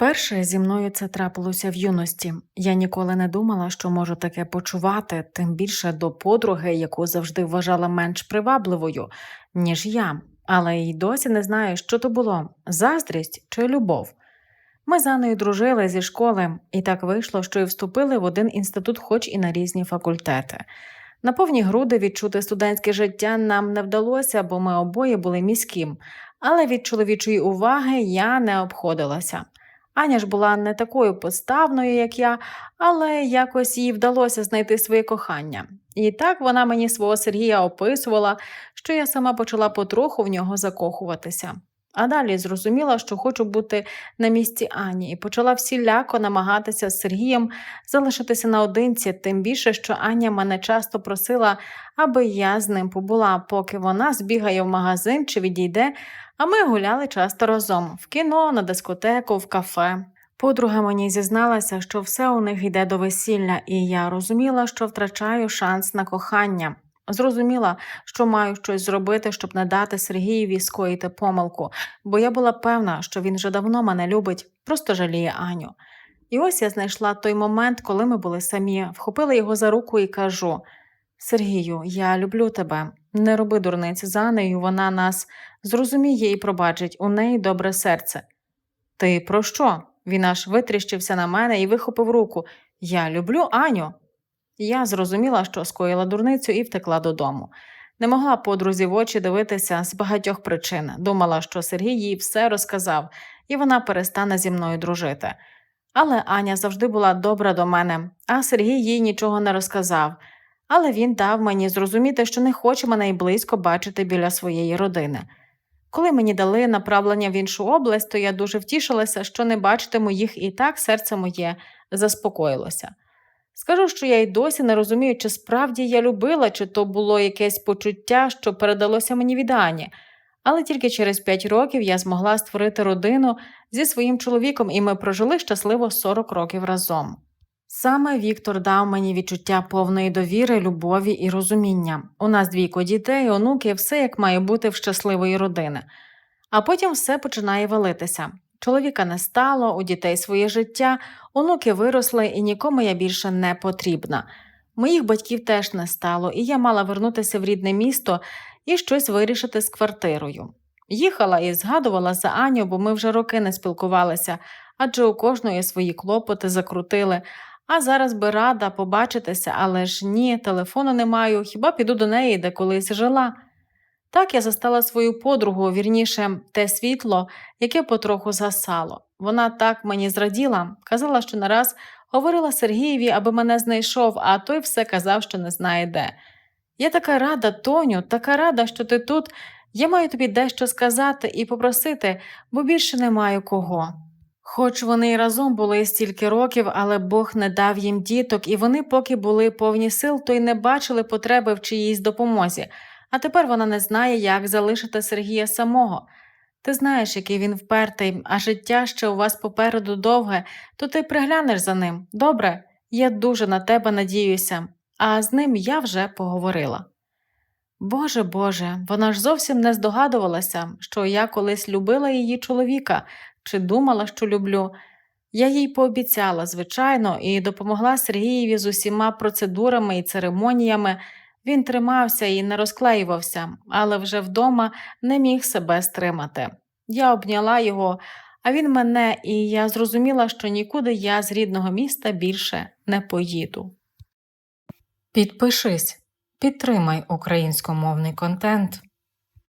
Перше зі мною це трапилося в юності. Я ніколи не думала, що можу таке почувати, тим більше до подруги, яку завжди вважала менш привабливою, ніж я, але й досі не знаю, що то було заздрість чи любов. Ми з Анною дружили зі школи, і так вийшло, що й вступили в один інститут, хоч і на різні факультети. На повні груди відчути студентське життя нам не вдалося, бо ми обоє були міським, але від чоловічої уваги я не обходилася. Аня ж була не такою поставною, як я, але якось їй вдалося знайти своє кохання. І так вона мені свого Сергія описувала, що я сама почала потроху в нього закохуватися. А далі зрозуміла, що хочу бути на місці Ані, і почала всіляко намагатися з Сергієм залишитися наодинці, тим більше, що Аня мене часто просила, аби я з ним побула, поки вона збігає в магазин чи відійде, а ми гуляли часто разом в кіно, на дискотеку, в кафе. Подруга мені зізналася, що все у них йде до весілля, і я розуміла, що втрачаю шанс на кохання. Зрозуміла, що маю щось зробити, щоб не дати Сергієві скоїти помилку, бо я була певна, що він вже давно мене любить, просто жаліє Аню. І ось я знайшла той момент, коли ми були самі, вхопила його за руку і кажу: Сергію, я люблю тебе. Не роби дурниці з Анею, вона нас зрозуміє і пробачить, у неї добре серце. Ти про що? Він аж витріщився на мене і вихопив руку. Я люблю Аню. Я зрозуміла, що скоїла дурницю і втекла додому. Не могла подрузі в очі дивитися з багатьох причин. Думала, що Сергій їй все розказав, і вона перестане зі мною дружити. Але Аня завжди була добра до мене, а Сергій їй нічого не розказав. Але він дав мені зрозуміти, що не хоче мене й близько бачити біля своєї родини. Коли мені дали направлення в іншу область, то я дуже втішилася, що не бачитиму їх, і так серце моє заспокоїлося. Скажу, що я й досі не розумію, чи справді я любила, чи то було якесь почуття, що передалося мені від Ані. Але тільки через п'ять років я змогла створити родину зі своїм чоловіком, і ми прожили щасливо 40 років разом. Саме Віктор дав мені відчуття повної довіри, любові і розуміння. У нас двійко дітей, онуки, все як має бути в щасливої родини. А потім все починає валитися. Чоловіка не стало, у дітей своє життя, онуки виросли, і нікому я більше не потрібна. Моїх батьків теж не стало, і я мала вернутися в рідне місто і щось вирішити з квартирою. Їхала і згадувала за Аню, бо ми вже роки не спілкувалися, адже у кожної свої клопоти закрутили. А зараз би рада побачитися, але ж ні, телефону не маю, хіба піду до неї, де колись жила. Так я застала свою подругу, вірніше, те світло, яке потроху згасало. Вона так мені зраділа, казала, що нараз говорила Сергієві, аби мене знайшов, а той все казав, що не знає де. Я така рада, Тоню, така рада, що ти тут. Я маю тобі дещо сказати і попросити, бо більше не маю кого. Хоч вони й разом були стільки років, але Бог не дав їм діток, і вони, поки були повні сил, то й не бачили потреби в чиїсь допомозі, а тепер вона не знає, як залишити Сергія самого. Ти знаєш, який він впертий, а життя ще у вас попереду довге, то ти приглянеш за ним. Добре, я дуже на тебе надіюся, а з ним я вже поговорила. Боже Боже, вона ж зовсім не здогадувалася, що я колись любила її чоловіка чи думала, що люблю. Я їй пообіцяла, звичайно, і допомогла Сергієві з усіма процедурами і церемоніями. Він тримався і не розклеювався, але вже вдома не міг себе стримати. Я обняла його, а він мене, і я зрозуміла, що нікуди я з рідного міста більше не поїду. Підпишись, підтримай українськомовний контент.